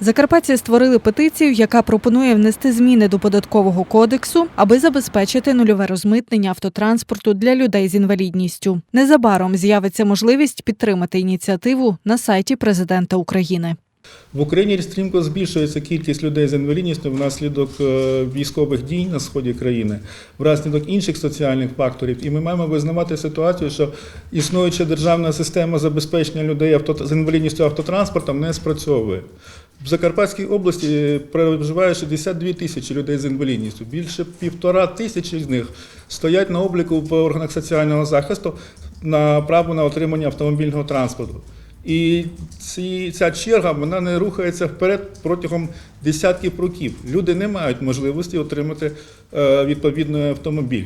Закарпатці створили петицію, яка пропонує внести зміни до податкового кодексу, аби забезпечити нульове розмитнення автотранспорту для людей з інвалідністю. Незабаром з'явиться можливість підтримати ініціативу на сайті президента України. В Україні стрімко збільшується кількість людей з інвалідністю внаслідок е, військових дій на сході країни, внаслідок інших соціальних факторів. І ми маємо визнавати ситуацію, що існуюча державна система забезпечення людей з інвалідністю автотранспортом не спрацьовує. В Закарпатській області проживає 62 тисячі людей з інвалідністю. Більше півтора тисячі з них стоять на обліку в органах соціального захисту на право на отримання автомобільного транспорту. І ці, ця черга вона не рухається вперед протягом десятків років. Люди не мають можливості отримати е, відповідний автомобіль.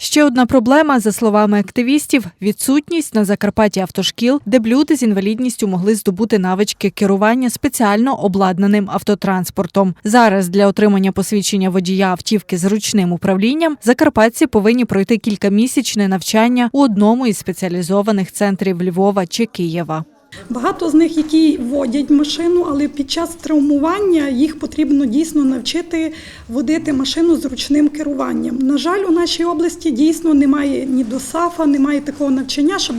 Ще одна проблема, за словами активістів, відсутність на Закарпатті автошкіл, де б люди з інвалідністю могли здобути навички керування спеціально обладнаним автотранспортом. Зараз для отримання посвідчення водія автівки з ручним управлінням закарпатці повинні пройти кількамісячне навчання у одному із спеціалізованих центрів Львова чи Києва. Багато з них, які водять машину, але під час травмування їх потрібно дійсно навчити водити машину з ручним керуванням. На жаль, у нашій області дійсно немає ні до САФа, немає такого навчання, щоб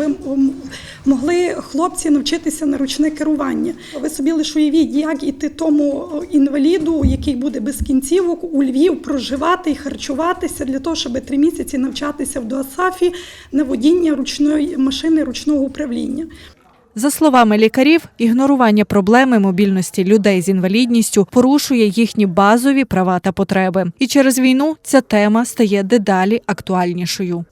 могли хлопці навчитися на ручне керування. Ви собі лише уявіть, як іти тому інваліду, який буде без кінцівок, у Львів проживати і харчуватися для того, щоб три місяці навчатися в ДОАСАФі на водіння ручної машини ручного управління. За словами лікарів, ігнорування проблеми мобільності людей з інвалідністю порушує їхні базові права та потреби. І через війну ця тема стає дедалі актуальнішою.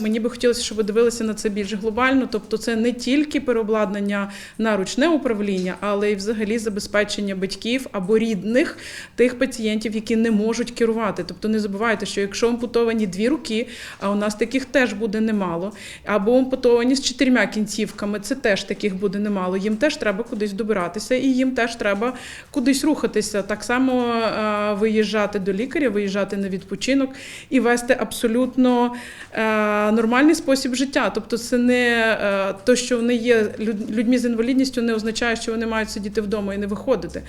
Мені би хотілося, щоб ви дивилися на це більш глобально. Тобто, це не тільки переобладнання на ручне управління, але й взагалі забезпечення батьків або рідних тих пацієнтів, які не можуть керувати. Тобто, не забувайте, що якщо ампутовані дві руки, а у нас таких теж буде немало, або ампутовані з чотирма кінцівками, це теж таких буде немало. Їм теж треба кудись добиратися, і їм теж треба кудись рухатися. Так само виїжджати до лікаря, виїжджати на відпочинок і вести абсолютно е, нормальний спосіб життя. Тобто, це не е, то, що вони є люд- людьми з інвалідністю, не означає, що вони мають сидіти вдома і не виходити.